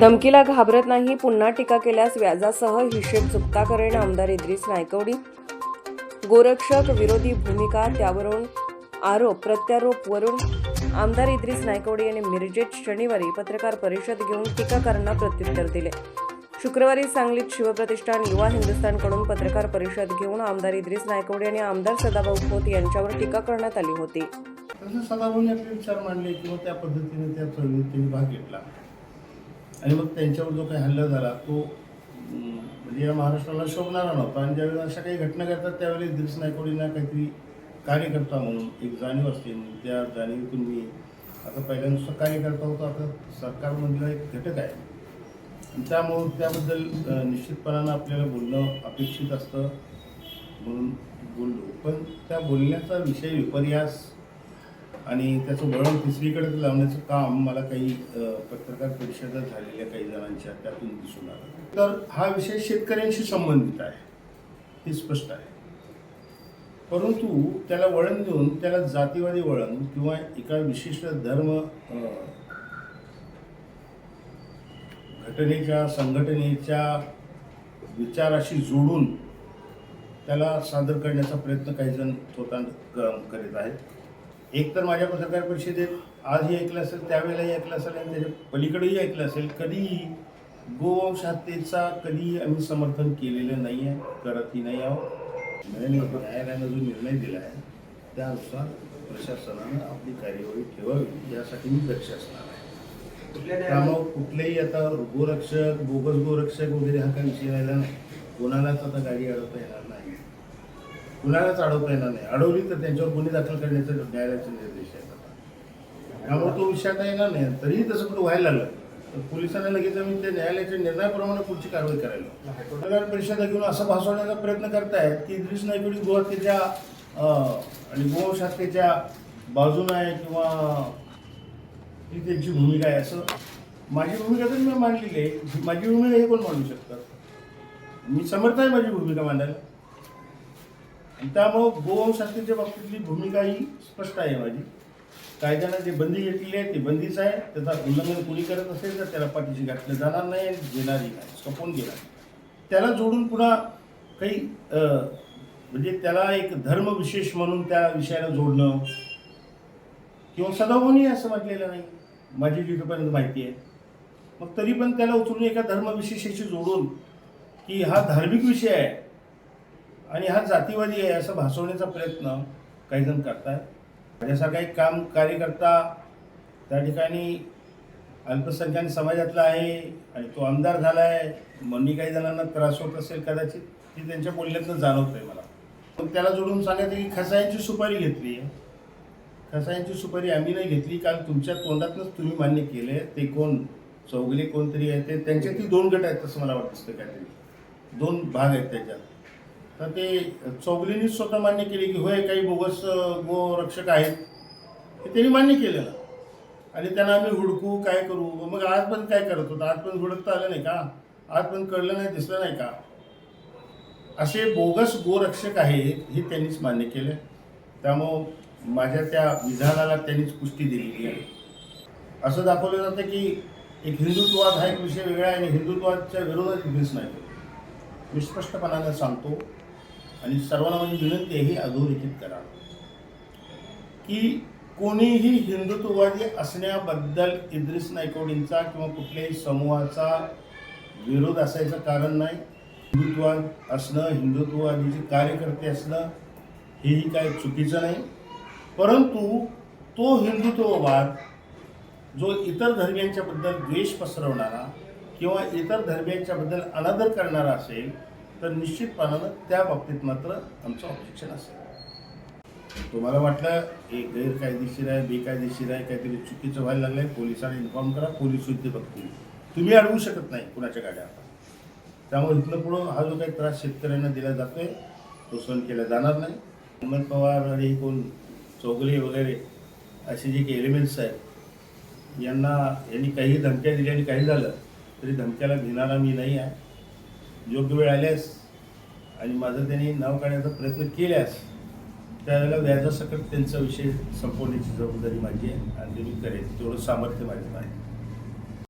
धमकीला घाबरत नाही पुन्हा टीका केल्यास व्याजासह हिशेब चुकता करेन आमदार इद्रिस नायकवडी. गोरक्षक विरोधी भूमिका त्यावरून आरोप प्रत्यारोप वरून आमदार इद्रिस नायकवडी यांनी मिरजेत शनिवारी पत्रकार परिषद घेऊन टीकाकारांना प्रत्युत्तर दिले. शुक्रवारी सांगलीत शिवप्रतिष्ठान युवा हिंदुस्थानकडून पत्रकार परिषद घेऊन आमदार इद्रिस नायकवडी आणि आमदार सदाभाऊ खोत यांच्यावर टीका करण्यात आली होती. तसं सदाभाऊने आपले विचार मांडले किंवा त्या पद्धतीने त्या चळवळीत भाग घेतला. आणि मग त्यांच्यावर जो काही हल्ला झाला तो म्हणजे या महाराष्ट्राला शोभणारा नव्हता. आणि ज्यावेळेला अशा काही घटना घडतात त्यावेळेस इद्रिस नायकोडींना काहीतरी कार्यकर्ता म्हणून एक जाणीव असते त्या जाणीवीतून मी आता पहिल्यानुसार कार्यकर्ता होतो. आता सरकारमधला एक घटक आहे. त्यामुळं त्याबद्दल निश्चितपणानं आपल्याला बोलणं अपेक्षित असतं म्हणून बोललो. पण त्या बोलण्याचा विषय विपर्यास आणि त्याचं वळण तिसरीकडे लावण्याचं काम मला काही पत्रकार परिषदा झालेल्या काही जणांच्या त्यातून दिसून आलं. तर हा विषय शेतकऱ्यांशी संबंधित आहे हे स्पष्ट आहे. परंतु त्याला वळण देऊन त्याला जातीवादी वळण किंवा एका विशिष्ट धर्म घटनेच्या संघटनेच्या विचाराशी जोडून त्याला सादर करण्याचा प्रयत्न काही जण स्वतः करीत आहेत. एक तर माझ्या पत्रकार परिषदेत आजही ऐकलं असेल त्यावेळेलाही ऐकलं असेल आणि त्याच्या पलीकडेही ऐकलं असेल कधीही गोवंश हत्येचा कधीही आम्ही समर्थन केलेलं नाही आहे करतही नाही आहोत. न्यायालयानं जो निर्णय दिला आहे त्यानुसार प्रशासनानं आपली कार्यवाही ठेवावी यासाठी मी दक्ष असणार आहे. त्यामुळं कुठलेही आता गोरक्षक बोगस गोरक्षक वगैरे हा काही विषय राहिला नाही. कोणालाच आता गाडी अडवता येणार नाही. कुणालाच अडवता येणार नाही. अडवली तर त्यांच्यावर गुन्हे दाखल करण्याचे न्यायालयाचे निर्देश आहेत त्यामुळे तो विषय आता येणार नाही. तरीही तसं कुठं व्हायला लागलं तर पोलिसांना लगेच आम्ही त्या न्यायालयाच्या निर्णयाप्रमाणे पुढची कारवाई करायला पत्रकार परिषदा घेऊन असं भासवण्याचा प्रयत्न करतायत की इद्रिस नायकवडी गोहत्येच्या आणि गोवंश हत्येच्या बाजूनं आहे किंवा ही त्यांची भूमिका आहे असं माझी भूमिका तर मी मांडलेली आहे. माझी भूमिका हे कोण मांडू शकतात मी समर्थ आहे माझी भूमिका मांडायला. त्यामुळं गोवंशास्त्रीच्या बाबतीतली भूमिका ही स्पष्ट आहे माझी. कायद्यानं जे बंदी घेतलेली आहे ती बंदीच आहे. त्याचा उल्लंघन कोणी करत असेल तर त्याला पाठीशी घातलं जाणार नाही आणि घेणारही नाही सपोन गेला त्याला जोडून पुन्हा काही म्हणजे त्याला एक धर्मविशेष म्हणून त्या विषयाला जोडणं किंवा सदाभाऊनी असं म्हटलेलं नाही. माझी जिथपर्यंत माहिती आहे. मग तरी पण त्याला उचलून एका धर्मविशेषाशी जोडून की हा धार्मिक विषय आहे आणि हा जातीवादी आहे असं भासवण्याचा प्रयत्न काही जण करतात माझ्यासारखा एक काम कार्यकर्ता त्या ठिकाणी अल्पसंख्याक समाजातला आहे आणि तो आमदार झाला आहे म्हणून काही जणांना त्रास होत असेल कदाचित ती त्यांच्या बोलण्यातनं जाणवत आहे मला. पण त्याला जोडून सांगायचं की खसायांची सुपारी घेतली आहे. खसायांची सुपारी आम्ही नाही घेतली कारण तुमच्या तोंडातनंच तुम्ही मान्य केले ते कोण चौगले कोणतरी आहे ते त्यांच्या ती दोन गट आहेत तसं मला वाटतं काहीतरी. दोन भाग आहेत त्याच्यात. तर ते चौगलींनीच स्वतः मान्य केले की होय काही बोगस गोरक्षक आहेत. हे त्यांनी मान्य केलेलं. आणि त्यांना आम्ही हुडकू काय करू? मग आज पण काय करत होतं? आज पण हुडकता आलं नाही का? आज पण कळलं नाही दिसलं नाही का? असे बोगस गोरक्षक आहेत हे त्यांनीच मान्य केलं. त्यामुळं माझ्या त्या विधानाला त्यांनीच पुष्टी दिलेली आहे. असं दाखवलं जातं की एक हिंदुत्ववाद हा एक विषय वेगळा आहे आणि हिंदुत्वाच्या विरोधात दिस नाही. मी स्पष्टपणाने सांगतो आणि सर्वांना माझी विनंती आहे ही अधोरेखित करा. की कोणीही हिंदुत्ववादी असण्याबद्दल इद्रिस नायकवडींचा किंवा कुठल्याही समूहाचा विरोध असायचं कारण नाही. हिंदुत्ववाद असणं हिंदुत्ववादीचे कार्यकर्ते असणं हेही काय चुकीचं नाही. परंतु तो हिंदुत्ववाद जो इतर धर्मियांच्याबद्दल द्वेष पसरवणारा किंवा इतर धर्मियांच्याबद्दल अनादर करणारा असेल तर निश्चितपणानं त्या बाबतीत मात्र आमचं ऑब्जेक्शन असेल तुम्हाला वाटलं हे गैरकायदेशीर आहे बेकायदेशीर आहे काहीतरी चुकीचं व्हायला लागलं आहे पोलिसांना इन्फॉर्म करा पोलीस युद्ध बघतील. तुम्ही अडवू शकत नाही कुणाच्या गाड्या. आता त्यामुळे इथनं पुढं हा जो काही त्रास शेतकऱ्यांना दिला जातोय तो सहन केला जाणार नाही. अहमद पवार आणि कोण चौगले वगैरे असे जे काही एलिमेंट्स आहेत यांना यांनी काही धमक्या दिल्या आणि काही झालं तरी धमक्याला घेणारा मी नाही आहे. योग्य वेळ आल्यास आणि माझं त्यांनी नाव काढण्याचा प्रयत्न केल्यास त्यावेळेला व्याजासकट त्यांचा विषय संपवण्याची जबाबदारी माझी आहे आणि ते मी करेन. तेवढं सामर्थ्य माझं आहे.